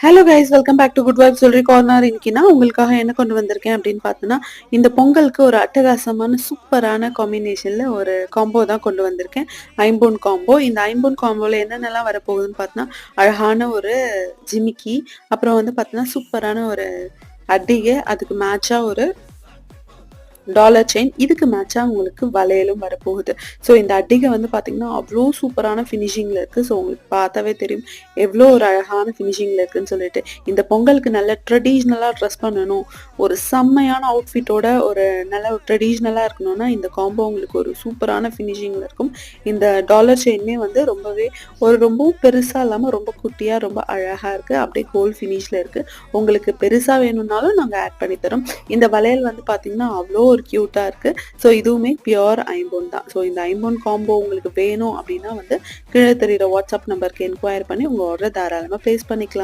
Hello guys welcome back to good vibe சொல்றி corner இன்னைக்கு நான் உங்களுக்காக என்ன கொண்டு வந்திருக்கேன் அப்படின்னு பார்த்தோன்னா இந்த பொங்கலுக்கு ஒரு அட்டகாசமான சூப்பரான காம்பினேஷன்ல ஒரு காம்போ தான் கொண்டு வந்திருக்கேன். ஐம்பொன் காம்போ இந்த ஐம்போன் காம்போல என்னென்னலாம் வரப்போகுதுன்னு பார்த்தோன்னா அழகான ஒரு ஜிமிக்கி அப்புறம் வந்து பார்த்தோன்னா சூப்பரான ஒரு அட்டிகை அதுக்கு மேட்சாக ஒரு டாலர் செயின் இதுக்கு மேட்சாக உங்களுக்கு வளையலும் வரப்போகுது. ஸோ இந்த அட்டிகை வந்து பார்த்தீங்கன்னா அவ்வளோ சூப்பரான ஃபினிஷிங்கில் இருக்குது ஸோ உங்களுக்கு பார்த்தாவே தெரியும் எவ்வளோ ஒரு அழகான ஃபினிஷிங்கில் இருக்குன்னு சொல்லிட்டு. இந்த பொங்கலுக்கு நல்ல ட்ரெடிஷ்னலாக ட்ரெஸ் பண்ணணும். ஒரு செம்மையான அவுட்ஃபிட்டோட ஒரு நல்ல ஒரு ட்ரெடிஷ்னலாக இருக்கணும்னா இந்த காம்போ உங்களுக்கு ஒரு சூப்பரான ஃபினிஷிங்கில் இருக்கும். இந்த டாலர் செயினுமே வந்து ரொம்பவே ஒரு ரொம்பவும் பெருசாக இல்லாமல் ரொம்ப குட்டியாக ரொம்ப அழகாக இருக்குது அப்படியே கோல்ட் ஃபினிஷில் இருக்குது உங்களுக்கு பெருசாக வேணும்னாலும் நாங்கள் ஆட் பண்ணி தரோம். இந்த வளையல் வந்து பார்த்தீங்கன்னா அவ்வளோ ஒரு க்யூட்டாக இருக்குது ஸோ இதுவுமே பியோர் ஐம்போன் தான். ஸோ இந்த ஐம்போன் காம்போ உங்களுக்கு வேணும் அப்படின்னா வந்து கீழே தெரிகிற வாட்ஸ்அப் நம்பருக்கு என்கொயர் பண்ணி உங்கள் ஆர்டர் தாராளமாக ப்ளேஸ் பண்ணிக்கலாம்.